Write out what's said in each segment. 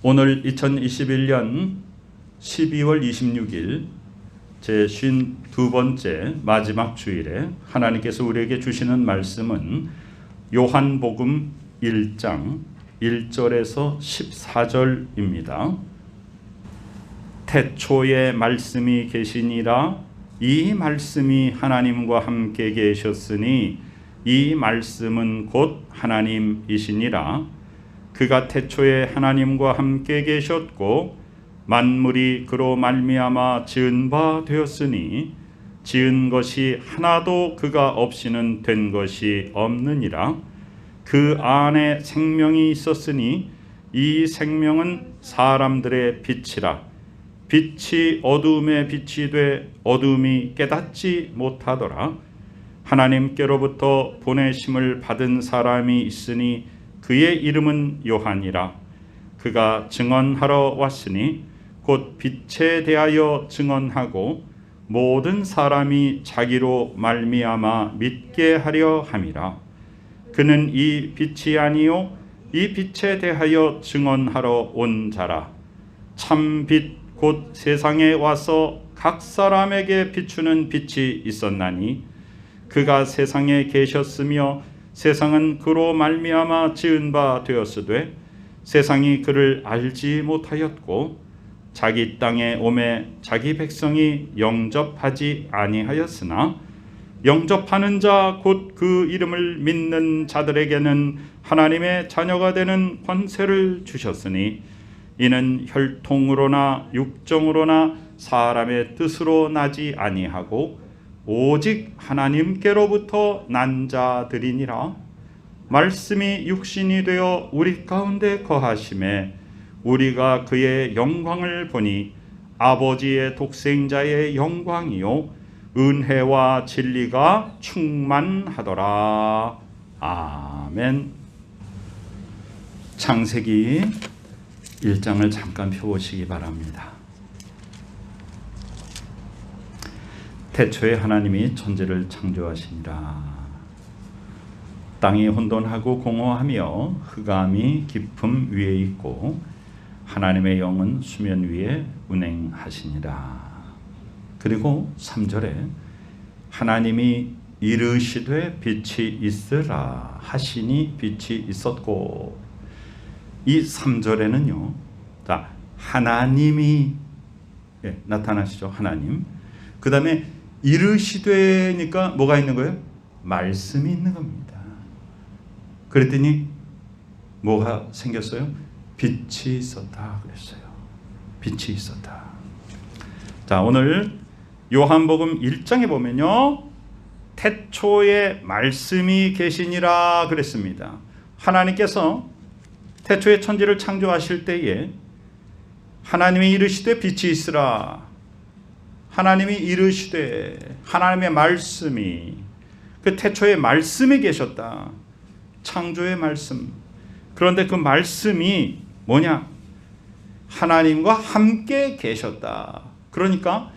오늘 2021년 12월 26일 제 52번째 마지막 주일에 하나님께서 우리에게 주시는 말씀은 요한복음 1장 1절에서 14절입니다. 태초에 말씀이 계시니라 이 말씀이 하나님과 함께 계셨으니 이 말씀은 곧 하나님이시니라 그가 태초에 하나님과 함께 계셨고 만물이 그로 말미암아 지은 바 되었으니 지은 것이 하나도 그가 없이는 된 것이 없느니라. 그 안에 생명이 있었으니 이 생명은 사람들의 빛이라. 빛이 어둠의 빛이 돼 어둠이 깨닫지 못하더라. 하나님께로부터 보내심을 받은 사람이 있으니 그의 이름은 요한이라. 그가 증언하러 왔으니 곧 빛에 대하여 증언하고 모든 사람이 자기로 말미암아 믿게 하려 함이라. 그는 이 빛이 아니요 이 빛에 대하여 증언하러 온 자라. 참 빛 곧 세상에 와서 각 사람에게 비추는 빛이 있었나니 그가 세상에 계셨으며 세상은 그로 말미암아 지은 바 되었으되 세상이 그를 알지 못하였고 자기 땅에 오매 자기 백성이 영접하지 아니하였으나 영접하는 자 곧 그 이름을 믿는 자들에게는 하나님의 자녀가 되는 권세를 주셨으니 이는 혈통으로나 육정으로나 사람의 뜻으로 나지 아니하고 오직 하나님께로부터 난 자들이니라. 말씀이 육신이 되어 우리 가운데 거하심에 우리가 그의 영광을 보니 아버지의 독생자의 영광이요 은혜와 진리가 충만하더라. 아멘. 창세기 1장을 잠깐 펴보시기 바랍니다. 태초에 하나님이 천지를 창조하시니라. 땅이 혼돈하고 공허하며 흑암이 깊음 위에 있고 하나님의 영은 수면 위에 운행하시니라. 그리고 3절에 하나님이 이르시되 빛이 있으라 하시니 빛이 있었고 이 3절에는요. 자, 하나님이 예, 나타나시죠. 하나님. 그다음에 이르시되니까 뭐가 있는 거예요? 말씀이 있는 겁니다. 그랬더니 뭐가 생겼어요? 빛이 있었다 그랬어요. 빛이 있었다. 자, 오늘 요한복음 1장에 보면요. 태초에 말씀이 계시니라 그랬습니다. 하나님께서 태초에 천지를 창조하실 때에 하나님이 이르시되 빛이 있으라. 하나님이 이르시되 하나님의 말씀이 그 태초에 말씀이 계셨다. 창조의 말씀. 그런데 그 말씀이 뭐냐? 하나님과 함께 계셨다. 그러니까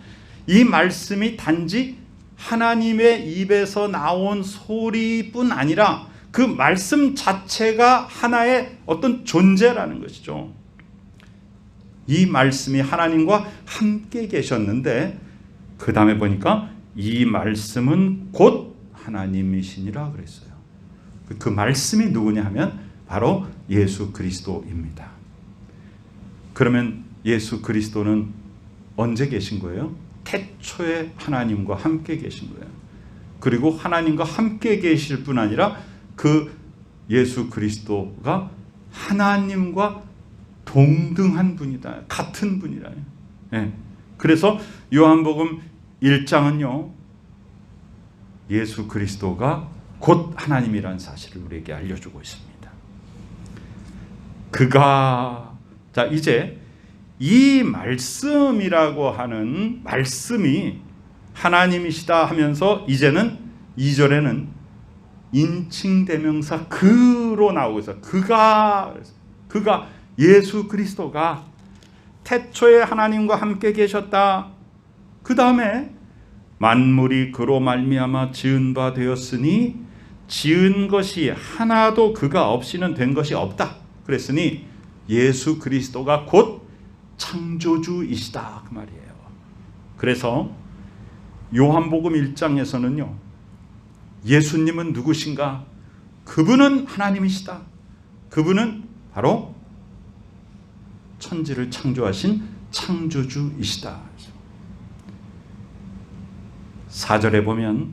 이 말씀이 단지 하나님의 입에서 나온 소리뿐 아니라 그 말씀 자체가 하나의 어떤 존재라는 것이죠. 이 말씀이 하나님과 함께 계셨는데 그 다음에 보니까 이 말씀은 곧 하나님이시니라 그랬어요. 그 말씀이 누구냐 하면 바로 예수 그리스도입니다. 그러면 예수 그리스도는 언제 계신 거예요? 태초에 하나님과 함께 계신 거예요. 그리고 하나님과 함께 계실 뿐 아니라 그 예수 그리스도가 하나님과 동등한 분이다. 같은 분이라. 네. 그래서 요한복음 1장은요. 예수 그리스도가 곧 하나님이라는 사실을 우리에게 알려주고 있습니다. 그가 자 이제 이 말씀이라고 하는 말씀이 하나님이시다 하면서 이제는 2절에는 인칭 대명사 그로 나오고 있어. 그가 그가 예수 그리스도가 태초에 하나님과 함께 계셨다. 그 다음에 만물이 그로 말미암아 지은 바 되었으니 지은 것이 하나도 그가 없이는 된 것이 없다. 그랬으니 예수 그리스도가 곧 창조주이시다 그 말이에요. 그래서 요한복음 1장에서는요. 예수님은 누구신가? 그분은 하나님이시다. 그분은 바로 천지를 창조하신 창조주이시다. 4절에 보면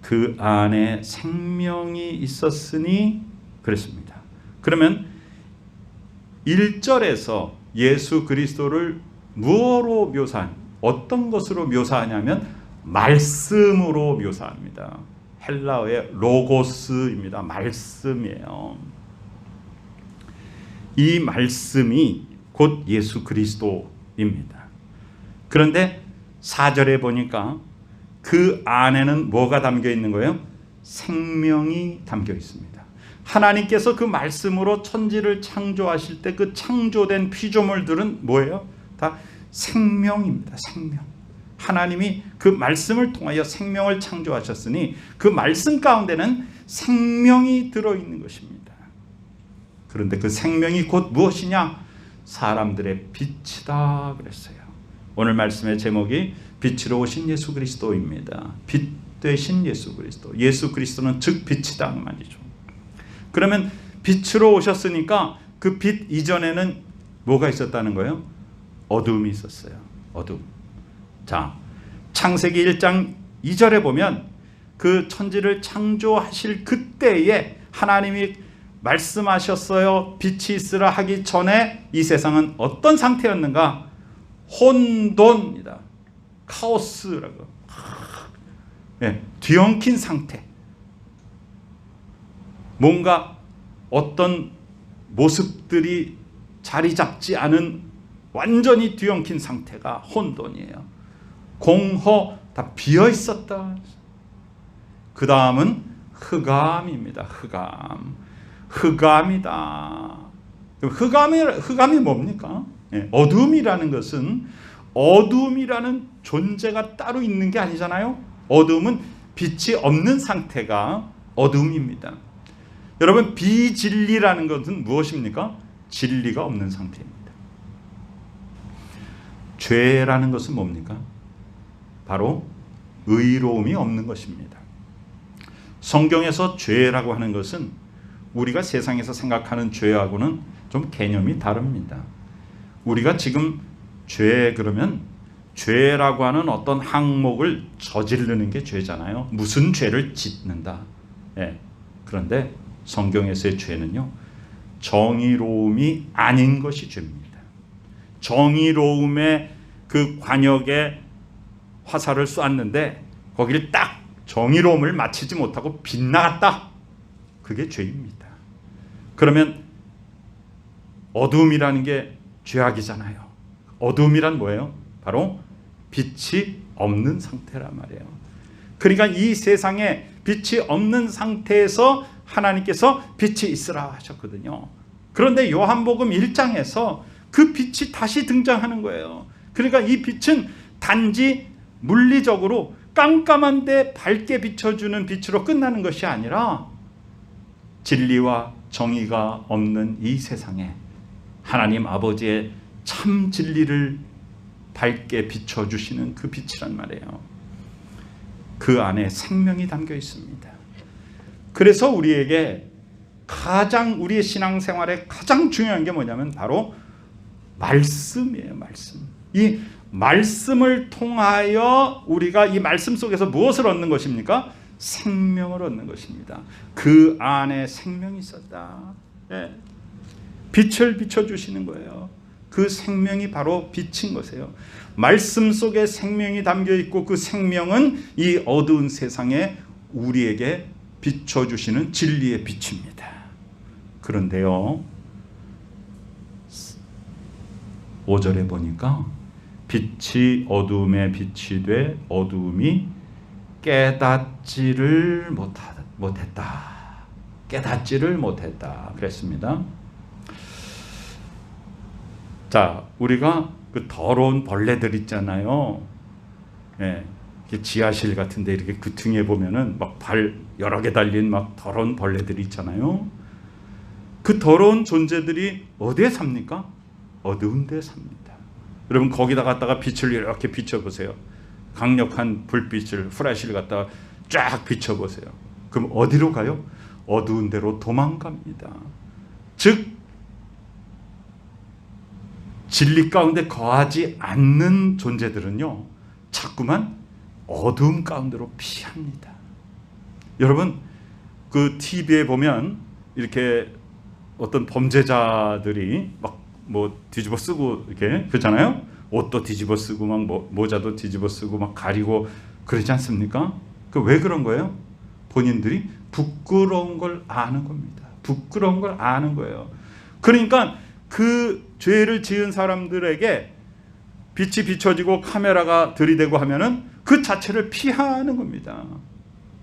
그 안에 생명이 있었으니 그랬습니다. 그러면 1절에서 예수 그리스도를 무엇으로 묘사한 어떤 것으로 묘사하냐면 말씀으로 묘사합니다. 헬라어의 로고스입니다. 말씀이에요. 이 말씀이 곧 예수 그리스도입니다. 그런데 4절에 보니까 그 안에는 뭐가 담겨 있는 거예요? 생명이 담겨 있습니다. 하나님께서 그 말씀으로 천지를 창조하실 때 그 창조된 피조물들은 뭐예요? 다 생명입니다. 생명. 하나님이 그 말씀을 통하여 생명을 창조하셨으니 그 말씀 가운데는 생명이 들어 있는 것입니다. 그런데 그 생명이 곧 무엇이냐? 사람들의 빛이다 그랬어요. 오늘 말씀의 제목이 빛으로 오신 예수 그리스도입니다. 빛 되신 예수 그리스도. 예수 그리스도는 즉 빛이다 그 말이죠. 그러면 빛으로 오셨으니까 그 빛 이전에는 뭐가 있었다는 거예요? 어둠이 있었어요. 어둠. 자, 창세기 1장 2절에 보면 그 천지를 창조하실 그때에 하나님이 말씀하셨어요. 빛이 있으라 하기 전에 이 세상은 어떤 상태였는가? 혼돈입니다. 카오스라고. 예, 뒤엉킨 상태. 뭔가 어떤 모습들이 자리 잡지 않은 완전히 뒤엉킨 상태가 혼돈이에요. 공허 다 비어 있었다. 그 다음은 흑암입니다. 흑암. 흑암이다. 흑암이 흑암이 뭡니까? 예, 어둠이라는 것은 어둠이라는 존재가 따로 있는 게 아니잖아요. 어둠은 빛이 없는 상태가 어둠입니다. 여러분 비진리라는 것은 무엇입니까? 진리가 없는 상태입니다. 죄라는 것은 뭡니까? 바로 의로움이 없는 것입니다. 성경에서 죄라고 하는 것은 우리가 세상에서 생각하는 죄하고는 좀 개념이 다릅니다. 우리가 지금 죄 그러면 죄라고 하는 어떤 항목을 저지르는 게 죄잖아요. 무슨 죄를 짓는다. 예. 그런데 성경에서의 죄는요. 정의로움이 아닌 것이 죄입니다. 정의로움의 그 관역에 화살을 쏘았는데 거기를 딱 정의로움을 마치지 못하고 빗나갔다. 그게 죄입니다. 그러면 어둠이라는 게 죄악이잖아요. 어둠이란 뭐예요? 바로 빛이 없는 상태란 말이에요. 그러니까 이 세상에 빛이 없는 상태에서 하나님께서 빛이 있으라 하셨거든요. 그런데 요한복음 1장에서 그 빛이 다시 등장하는 거예요. 그러니까 이 빛은 단지 물리적으로 깜깜한데 밝게 비춰주는 빛으로 끝나는 것이 아니라 진리와 정의가 없는 이 세상에 하나님 아버지의 참 진리를 밝게 비춰주시는 그 빛이란 말이에요. 그 안에 생명이 담겨 있습니다. 그래서 우리에게 가장 우리의 신앙생활에 가장 중요한 게 뭐냐면 바로 말씀이에요, 말씀. 이 말씀을 통하여 우리가 이 말씀 속에서 무엇을 얻는 것입니까? 생명을 얻는 것입니다. 그 안에 생명이 있었다. 네. 빛을 비춰주시는 거예요. 그 생명이 바로 빛인 것이에요. 말씀 속에 생명이 담겨 있고 그 생명은 이 어두운 세상에 우리에게 비춰주시는 진리의 빛입니다. 그런데요, 5절에 보니까 빛이 어둠에 빛이 돼 어둠이 깨닫지를 못했다. 깨닫지를 못했다. 그랬습니다. 자, 우리가 그 더러운 벌레들 있잖아요. 예, 지하실 같은데 이렇게 그 등에 보면은 막 발 여러 개 달린 막 더러운 벌레들이 있잖아요. 그 더러운 존재들이 어디에 삽니까? 어두운 데 삽니다. 여러분 거기다 갖다가 빛을 이렇게 비춰보세요. 강력한 불빛을 후라시를 갖다가 쫙 비춰보세요. 그럼 어디로 가요? 어두운 데로 도망갑니다. 즉 진리 가운데 거하지 않는 존재들은요, 자꾸만 어두움 가운데로 피합니다. 여러분, 그 TV에 보면 이렇게 어떤 범죄자들이 막 뭐 뒤집어 쓰고 이렇게 그렇잖아요. 옷도 뒤집어 쓰고 막 모- 모자도 뒤집어 쓰고 막 가리고 그러지 않습니까? 그 왜 그런 거예요? 본인들이 부끄러운 걸 아는 겁니다. 부끄러운 걸 아는 거예요. 그러니까 그 죄를 지은 사람들에게 빛이 비춰지고 카메라가 들이대고 하면은 그 자체를 피하는 겁니다.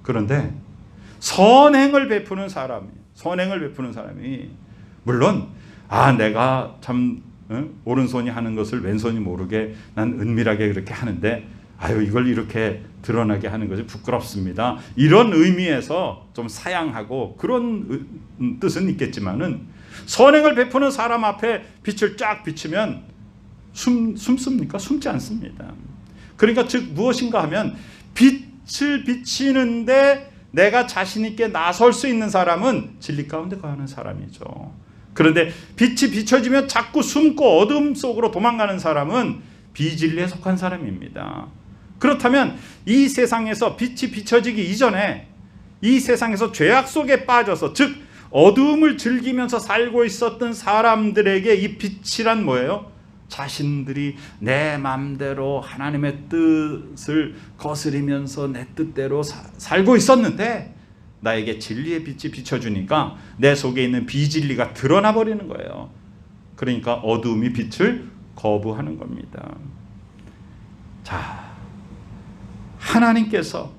그런데 선행을 베푸는 사람이 선행을 베푸는 사람이 물론 아 내가 참 응? 오른손이 하는 것을 왼손이 모르게 난 은밀하게 그렇게 하는데 아유 이걸 이렇게 드러나게 하는 것이 부끄럽습니다. 이런 의미에서 좀 사양하고 그런 의- 음, 뜻은 있겠지만은 선행을 베푸는 사람 앞에 빛을 쫙 비추면 숨 숨습니까? 숨지 않습니다. 그러니까 즉 무엇인가 하면 빛을 비치는데 내가 자신 있게 나설 수 있는 사람은 진리 가운데 거하는 사람이죠. 그런데 빛이 비춰지면 자꾸 숨고 어둠 속으로 도망가는 사람은 비진리에 속한 사람입니다. 그렇다면 이 세상에서 빛이 비춰지기 이전에 이 세상에서 죄악 속에 빠져서 즉 어두움을 즐기면서 살고 있었던 사람들에게 이 빛이란 뭐예요? 자신들이 내 맘대로 하나님의 뜻을 거스리면서 내 뜻대로 사- 살고 있었는데 나에게 진리의 빛이 비춰주니까 내 속에 있는 비진리가 드러나 버리는 거예요. 그러니까 어두움이 빛을 거부하는 겁니다. 자, 하나님께서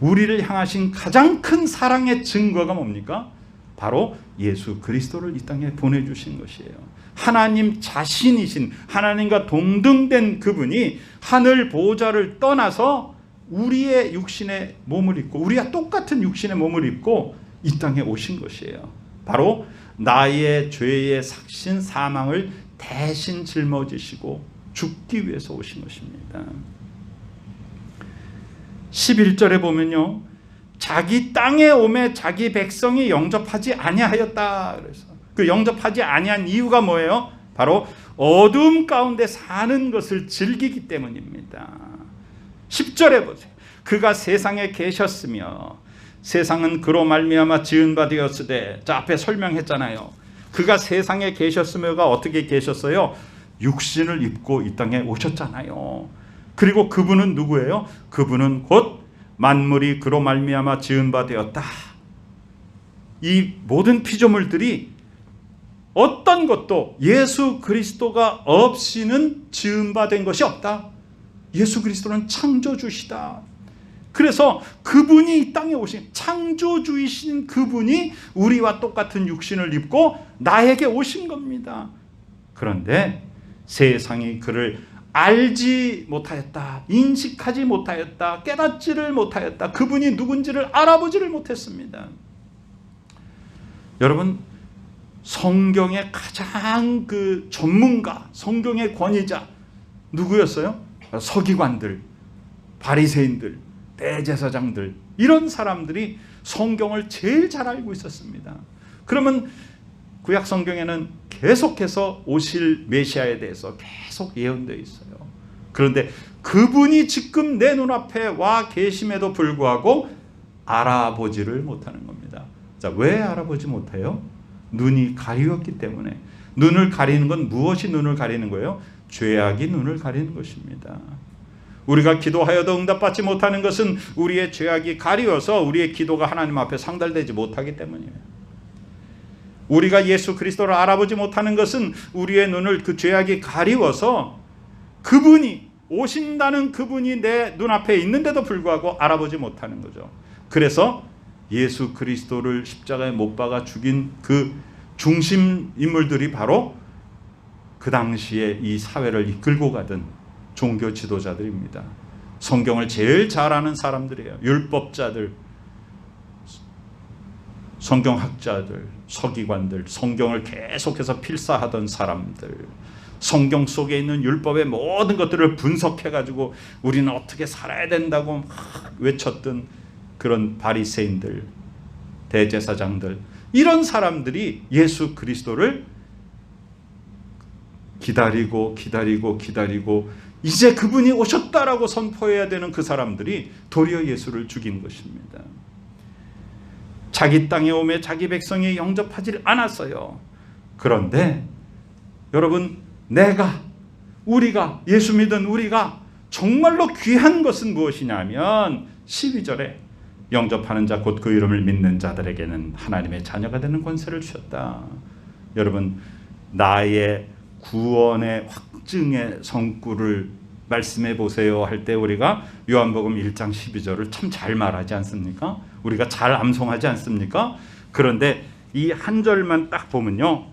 우리를 향하신 가장 큰 사랑의 증거가 뭡니까? 바로 예수 그리스도를 이 땅에 보내주신 것이에요. 하나님 자신이신 하나님과 동등된 그분이 하늘 보좌를 떠나서 우리의 육신의 몸을 입고 우리와 똑같은 육신의 몸을 입고 이 땅에 오신 것이에요. 바로 나의 죄의 삭신 사망을 대신 짊어지시고 죽기 위해서 오신 것입니다. 11절에 보면요. 자기 땅에 오매 자기 백성이 영접하지 아니하였다. 그래서 그 영접하지 아니한 이유가 뭐예요? 바로 어둠 가운데 사는 것을 즐기기 때문입니다. 10절에 보세요. 그가 세상에 계셨으며 세상은 그로 말미암아 지은 바 되었으되 자 앞에 설명했잖아요. 그가 세상에 계셨으며가 어떻게 계셨어요? 육신을 입고 이 땅에 오셨잖아요. 그리고 그분은 누구예요? 그분은 곧 만물이 그로 말미암아 지은 바 되었다. 이 모든 피조물들이 어떤 것도 예수 그리스도가 없이는 지은 바 된 것이 없다. 예수 그리스도는 창조주시다. 그래서 그분이 이 땅에 오신 창조주이신 그분이 우리와 똑같은 육신을 입고 나에게 오신 겁니다. 그런데 세상이 그를 알지 못하였다. 인식하지 못하였다. 깨닫지를 못하였다. 그분이 누군지를 알아보지를 못했습니다. 여러분 성경의 가장 그 전문가, 성경의 권위자 누구였어요? 서기관들, 바리새인들, 대제사장들 이런 사람들이 성경을 제일 잘 알고 있었습니다. 그러면 구약 성경에는 계속해서 오실 메시아에 대해서 계속 예언되어 있어요. 그런데 그분이 지금 내 눈앞에 와 계심에도 불구하고 알아보지를 못하는 겁니다. 자, 왜 알아보지 못해요? 눈이 가리웠기 때문에. 눈을 가리는 건 무엇이 눈을 가리는 거예요? 죄악이 눈을 가리는 것입니다. 우리가 기도하여도 응답받지 못하는 것은 우리의 죄악이 가리워서 우리의 기도가 하나님 앞에 상달되지 못하기 때문이에요. 우리가 예수 그리스도를 알아보지 못하는 것은 우리의 눈을 그 죄악이 가리워서 그분이 오신다는 그분이 내 눈앞에 있는데도 불구하고 알아보지 못하는 거죠. 그래서 예수 그리스도를 십자가에 못 박아 죽인 그 중심 인물들이 바로 그 당시에 이 사회를 이끌고 가던 종교 지도자들입니다. 성경을 제일 잘 아는 사람들이에요. 율법자들. 성경학자들, 서기관들, 성경을 계속해서 필사하던 사람들, 성경 속에 있는 율법의 모든 것들을 분석해 가지고 우리는 어떻게 살아야 된다고 막 외쳤던 그런 바리새인들, 대제사장들 이런 사람들이 예수 그리스도를 기다리고 기다리고 기다리고 이제 그분이 오셨다라고 선포해야 되는 그 사람들이 도리어 예수를 죽인 것입니다. 자기 땅에 오매 자기 백성이 영접하지 않았어요. 그런데 여러분 내가 우리가 예수 믿은 우리가 정말로 귀한 것은 무엇이냐면 12절에 영접하는 자 곧 그 이름을 믿는 자들에게는 하나님의 자녀가 되는 권세를 주셨다. 여러분 나의 구원의 확증의 성구를 말씀해 보세요 할 때 우리가 요한복음 1장 12절을 참 잘 말하지 않습니까? 우리가 잘 암송하지 않습니까? 그런데 이 한 절만 딱 보면요.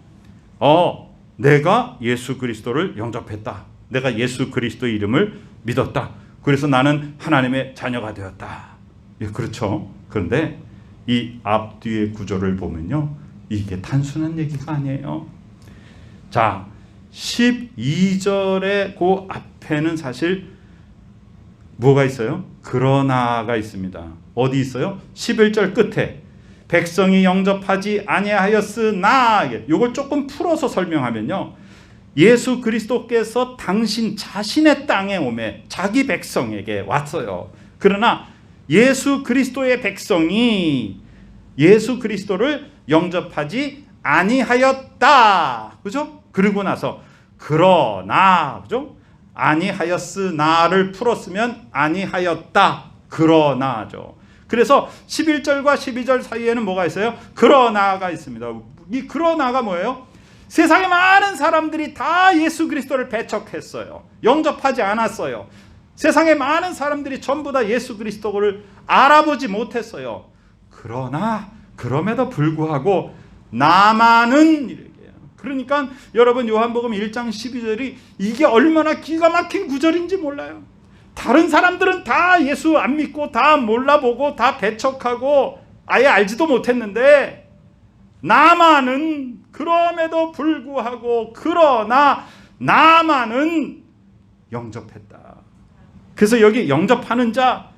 어, 내가 예수 그리스도를 영접했다. 내가 예수 그리스도 이름을 믿었다. 그래서 나는 하나님의 자녀가 되었다. 예, 그렇죠. 그런데 이 앞뒤의 구조를 보면요. 이게 단순한 얘기가 아니에요. 자, 12절의 그 앞 에는 사실 뭐가 있어요? 그러나가 있습니다. 어디 있어요? 11절 끝에 백성이 영접하지 아니하였으나 이걸 조금 풀어서 설명하면요. 예수 그리스도께서 당신 자신의 땅에 오매 자기 백성에게 왔어요. 그러나 예수 그리스도의 백성이 예수 그리스도를 영접하지 아니하였다. 그죠? 그러고 나서 그러나 그죠? 아니하였으나를 풀었으면 아니하였다. 그러나죠. 그래서 11절과 12절 사이에는 뭐가 있어요? 그러나가 있습니다. 이 그러나가 뭐예요? 세상에 많은 사람들이 다 예수 그리스도를 배척했어요. 영접하지 않았어요. 세상에 많은 사람들이 전부 다 예수 그리스도를 알아보지 못했어요. 그러나 그럼에도 불구하고 나만은. 그러니까 여러분 요한복음 1장 12절이 이게 얼마나 기가 막힌 구절인지 몰라요. 다른 사람들은 다 예수 안 믿고 다 몰라보고 다 배척하고 아예 알지도 못했는데 나만은 그럼에도 불구하고 그러나 나만은 영접했다. 그래서 여기 영접하는 자,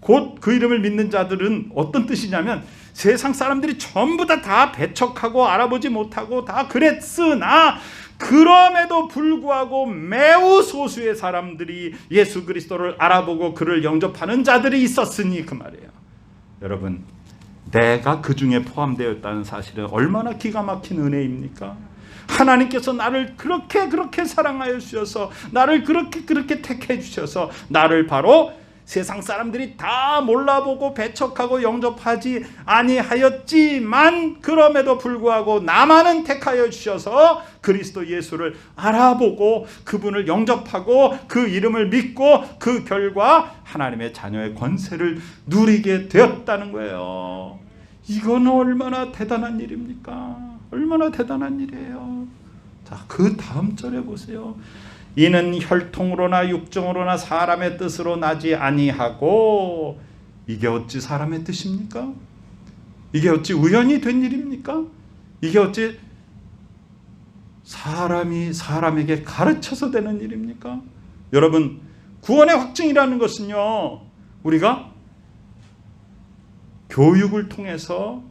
곧 그 이름을 믿는 자들은 어떤 뜻이냐면 세상 사람들이 전부 다 다 배척하고 알아보지 못하고 다 그랬으나 그럼에도 불구하고 매우 소수의 사람들이 예수 그리스도를 알아보고 그를 영접하는 자들이 있었으니 그 말이에요. 여러분, 내가 그 중에 포함되었다는 사실은 얼마나 기가 막힌 은혜입니까? 하나님께서 나를 그렇게 그렇게 사랑하여 주셔서 나를 그렇게 그렇게 택해 주셔서 나를 바로 세상 사람들이 다 몰라보고 배척하고 영접하지 아니하였지만 그럼에도 불구하고 나만은 택하여 주셔서 그리스도 예수를 알아보고 그분을 영접하고 그 이름을 믿고 그 결과 하나님의 자녀의 권세를 누리게 되었다는 거예요. 이건 얼마나 대단한 일입니까? 얼마나 대단한 일이에요. 자, 그 다음 절에 보세요. 이는 혈통으로나 육정으로나 사람의 뜻으로 나지 아니하고 이게 어찌 사람의 뜻입니까? 이게 어찌 우연히 된 일입니까? 이게 어찌 사람이 사람에게 가르쳐서 되는 일입니까? 여러분, 구원의 확증이라는 것은요, 우리가 교육을 통해서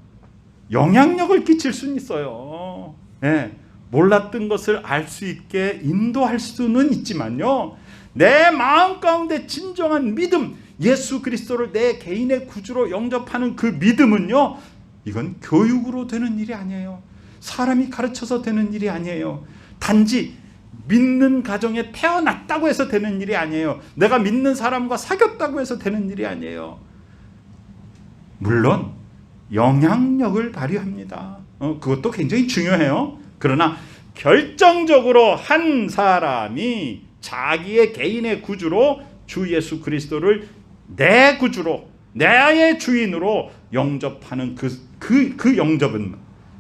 영향력을 끼칠 수는 있어요. 예. 몰랐던 것을 알 수 있게 인도할 수는 있지만요. 내 마음 가운데 진정한 믿음, 예수 그리스도를 내 개인의 구주로 영접하는 그 믿음은요. 이건 교육으로 되는 일이 아니에요. 사람이 가르쳐서 되는 일이 아니에요. 단지 믿는 가정에 태어났다고 해서 되는 일이 아니에요. 내가 믿는 사람과 사귀었다고 해서 되는 일이 아니에요. 물론 영향력을 발휘합니다. 어, 그것도 굉장히 중요해요. 그러나 결정적으로 한 사람이 자기의 개인의 구주로 주 예수 그리스도를 내 구주로 나의 주인으로 영접하는 그, 그, 그 영접은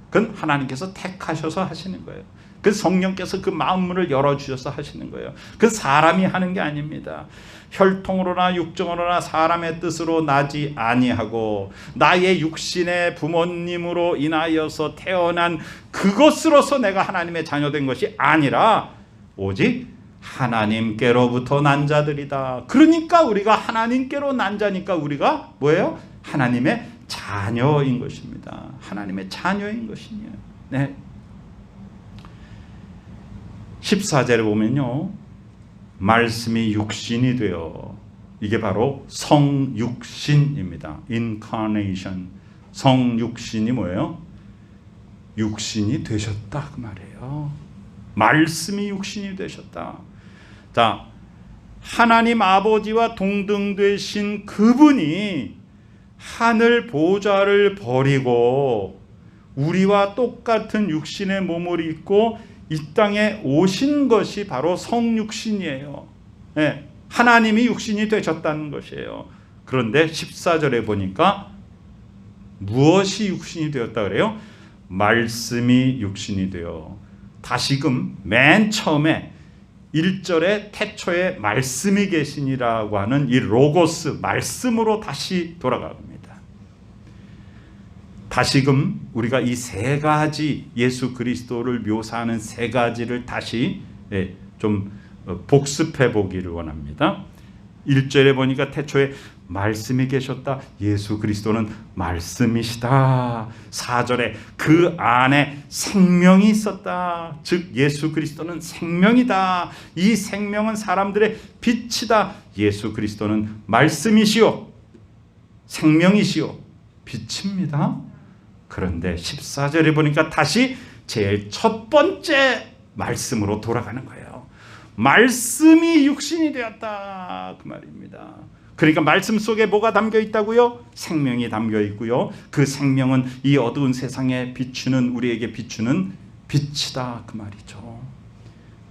그건 하나님께서 택하셔서 하시는 거예요. 그 성령께서 그 마음문을 열어주셔서 하시는 거예요. 그 사람이 하는 게 아닙니다. 혈통으로나 육정으로나 사람의 뜻으로 나지 아니하고 나의 육신의 부모님으로 인하여서 태어난 그것으로서 내가 하나님의 자녀된 것이 아니라 오직 하나님께로부터 난 자들이다. 그러니까 우리가 하나님께로 난 자니까 우리가 뭐예요? 하나님의 자녀인 것입니다. 하나님의 자녀인 것이냐. 네. 14절에 보면요. 말씀이 육신이 되어 이게 바로 성육신입니다. incarnation. 성육신이 뭐예요? 육신이 되셨다 그 말이에요. 말씀이 육신이 되셨다. 자, 하나님 아버지와 동등되신 그분이 하늘 보좌를 버리고 우리와 똑같은 육신의 몸을 입고 이 땅에 오신 것이 바로 성육신이에요. 네, 하나님이 육신이 되셨다는 것이에요. 그런데 14절에 보니까 무엇이 육신이 되었다 그래요? 말씀이 육신이 되어 다시금 맨 처음에 1절에 태초에 말씀이 계시니라고 하는 이 로고스 말씀으로 다시 돌아갑니다. 다시금 우리가 이 세 가지 예수 그리스도를 묘사하는 세 가지를 다시 예, 좀 어, 복습해 보기를 원합니다. 1절에 보니까 태초에 말씀이 계셨다. 예수 그리스도는 말씀이시다. 4절에 그 안에 생명이 있었다. 즉 예수 그리스도는 생명이다. 이 생명은 사람들의 빛이다. 예수 그리스도는 말씀이시요 생명이시요 빛입니다. 그런데 14절에 보니까 다시 제일 첫 번째 말씀으로 돌아가는 거예요. 말씀이 육신이 되었다. 그 말입니다. 그러니까 말씀 속에 뭐가 담겨 있다고요? 생명이 담겨 있고요. 그 생명은 이 어두운 세상에 비추는 우리에게 비추는 빛이다. 그 말이죠.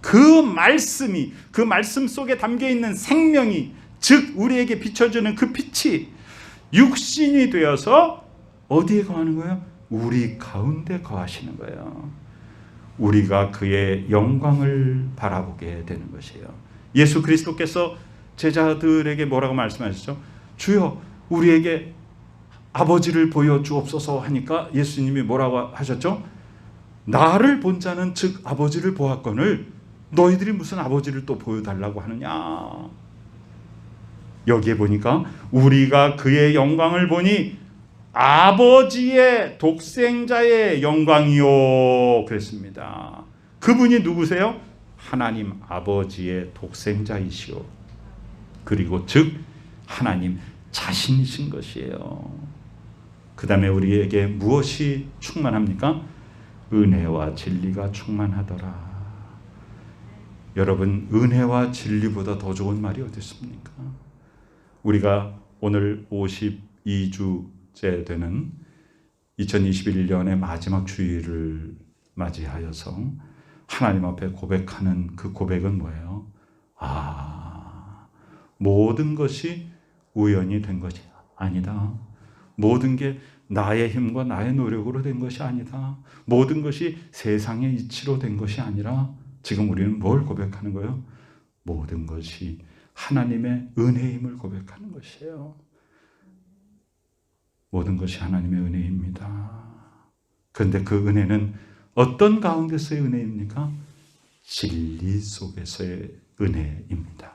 그 말씀이 그 말씀 속에 담겨 있는 생명이 즉 우리에게 비춰주는 그 빛이 육신이 되어서 어디에 거하는 거예요? 우리 가운데 거하시는 거예요. 우리가 그의 영광을 바라보게 되는 것이에요. 예수 그리스도께서 제자들에게 뭐라고 말씀하셨죠? 주여 우리에게 아버지를 보여 주옵소서 하니까 예수님이 뭐라고 하셨죠? 나를 본 자는 즉 아버지를 보았거늘 너희들이 무슨 아버지를 또 보여달라고 하느냐? 여기에 보니까 우리가 그의 영광을 보니 아버지의 독생자의 영광이요 그랬습니다. 그분이 누구세요? 하나님 아버지의 독생자이시오. 그리고 즉 하나님 자신이신 것이에요. 그 다음에 우리에게 무엇이 충만합니까? 은혜와 진리가 충만하더라. 여러분 은혜와 진리보다 더 좋은 말이 어디 있습니까? 우리가 오늘 52주 째 되는 2021년의 마지막 주일을 맞이하여서 하나님 앞에 고백하는 그 고백은 뭐예요? 아, 모든 것이 우연히 된 것이 아니다. 모든 게 나의 힘과 나의 노력으로 된 것이 아니다. 모든 것이 세상의 이치로 된 것이 아니라 지금 우리는 뭘 고백하는 거예요? 모든 것이 하나님의 은혜임을 고백하는 것이에요. 모든 것이 하나님의 은혜입니다. 그런데 그 은혜는 어떤 가운데서의 은혜입니까? 진리 속에서의 은혜입니다.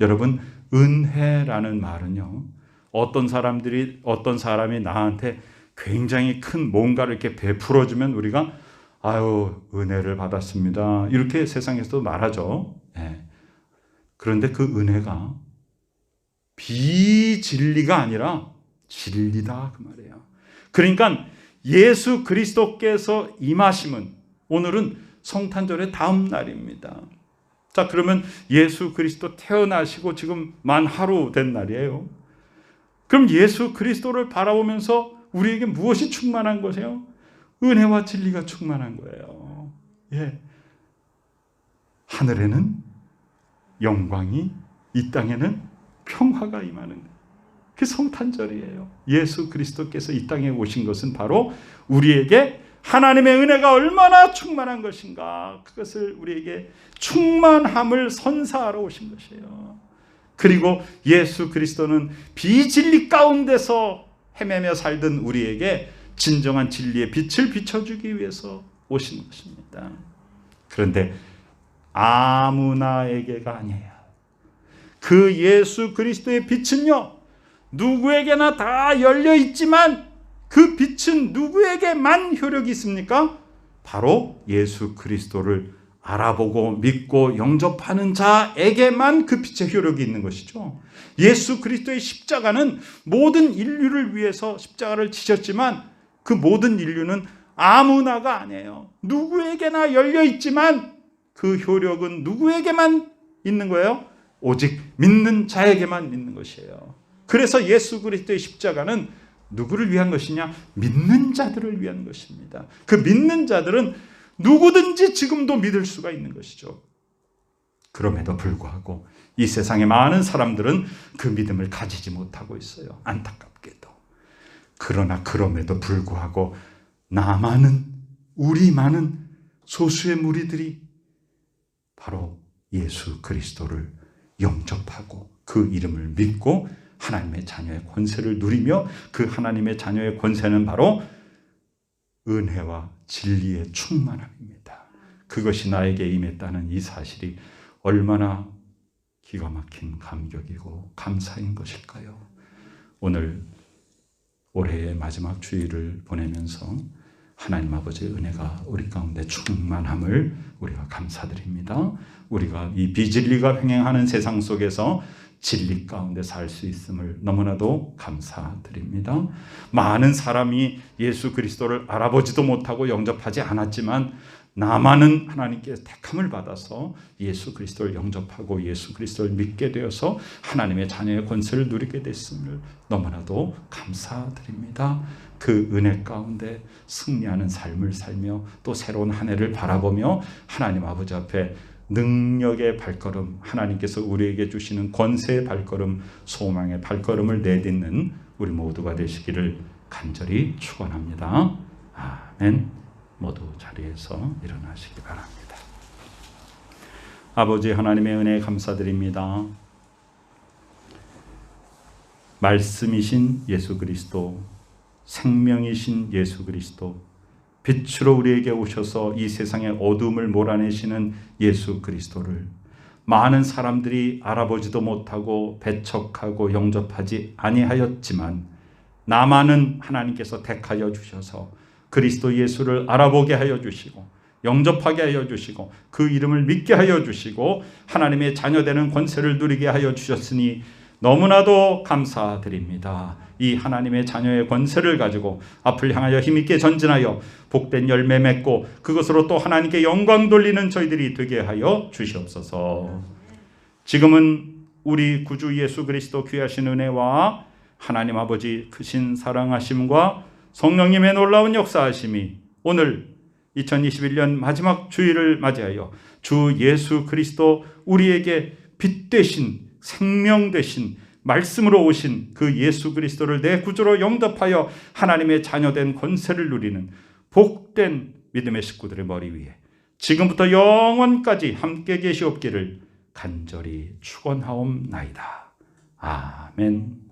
여러분, 은혜라는 말은요, 어떤 사람들이, 어떤 사람이 나한테 굉장히 큰 뭔가를 이렇게 베풀어주면 우리가 아유, 은혜를 받았습니다. 이렇게 세상에서도 말하죠. 네. 그런데 그 은혜가 비진리가 아니라 진리다. 그 말이에요. 그러니까 예수 그리스도께서 임하심은 오늘은 성탄절의 다음 날입니다. 자, 그러면 예수 그리스도 태어나시고 지금 만 하루 된 날이에요. 그럼 예수 그리스도를 바라보면서 우리에게 무엇이 충만한 것이에요? 은혜와 진리가 충만한 거예요. 예. 하늘에는 영광이, 이 땅에는 평화가 임하는 그 성탄절이에요. 예수 그리스도께서 이 땅에 오신 것은 바로 우리에게 하나님의 은혜가 얼마나 충만한 것인가 그것을 우리에게 충만함을 선사하러 오신 것이에요. 그리고 예수 그리스도는 비진리 가운데서 헤매며 살던 우리에게 진정한 진리의 빛을 비춰주기 위해서 오신 것입니다. 그런데 아무나에게가 아니에요. 그 예수 그리스도의 빛은요, 누구에게나 다 열려 있지만 그 빛은 누구에게만 효력이 있습니까? 바로 예수 그리스도를 알아보고 믿고 영접하는 자에게만 그 빛의 효력이 있는 것이죠. 예수 그리스도의 십자가는 모든 인류를 위해서 십자가를 지셨지만 그 모든 인류는 아무나가 아니에요. 누구에게나 열려 있지만 그 효력은 누구에게만 있는 거예요? 오직 믿는 자에게만 있는 것이에요. 그래서 예수 그리스도의 십자가는 누구를 위한 것이냐? 믿는 자들을 위한 것입니다. 그 믿는 자들은 누구든지 지금도 믿을 수가 있는 것이죠. 그럼에도 불구하고 이 세상의 많은 사람들은 그 믿음을 가지지 못하고 있어요. 안타깝게도. 그러나 그럼에도 불구하고 나만은 우리만은 소수의 무리들이 바로 예수 그리스도를 영접하고 그 이름을 믿고 하나님의 자녀의 권세를 누리며 그 하나님의 자녀의 권세는 바로 은혜와 진리의 충만함입니다. 그것이 나에게 임했다는 이 사실이 얼마나 기가 막힌 감격이고 감사인 것일까요? 오늘 올해의 마지막 주일을 보내면서 하나님 아버지의 은혜가 우리 가운데 충만함을 우리가 감사드립니다. 우리가 이 비진리가 횡행하는 세상 속에서 진리 가운데 살 수 있음을 너무나도 감사드립니다. 많은 사람이 예수 그리스도를 알아보지도 못하고 영접하지 않았지만 나만은 하나님께 택함을 받아서 예수 그리스도를 영접하고 예수 그리스도를 믿게 되어서 하나님의 자녀의 권세를 누리게 됐음을 너무나도 감사드립니다. 그 은혜 가운데 승리하는 삶을 살며 또 새로운 한 해를 바라보며 하나님 아버지 앞에 능력의 발걸음, 하나님께서 우리에게 주시는 권세의 발걸음, 소망의 발걸음을 내딛는 우리 모두가 되시기를 간절히 축원합니다. 아멘. 모두 자리에서 일어나시기 바랍니다. 아버지 하나님의 은혜 감사드립니다. 말씀이신 예수 그리스도, 생명이신 예수 그리스도, 빛으로 우리에게 오셔서 이 세상의 어둠을 몰아내시는 예수 그리스도를. 많은 사람들이 알아보지도 못하고 배척하고 영접하지 아니하였지만 나만은 하나님께서 택하여 주셔서 그리스도 예수를 알아보게 하여 주시고 영접하게 하여 주시고 그 이름을 믿게 하여 주시고 하나님의 자녀되는 권세를 누리게 하여 주셨으니 너무나도 감사드립니다. 이 하나님의 자녀의 권세를 가지고 앞을 향하여 힘있게 전진하여 복된 열매 맺고 그것으로 또 하나님께 영광 돌리는 저희들이 되게 하여 주시옵소서. 지금은 우리 구주 예수 그리스도 귀하신 은혜와 하나님 아버지 크신 사랑하심과 성령님의 놀라운 역사하심이 오늘 2021년 마지막 주일을 맞이하여 주 예수 그리스도 우리에게 빛 되신 생명 되신 말씀으로 오신 그 예수 그리스도를 내 구주로 영접하여 하나님의 자녀된 권세를 누리는 복된 믿음의 식구들의 머리 위에 지금부터 영원까지 함께 계시옵기를 간절히 축원하옵나이다. 아멘.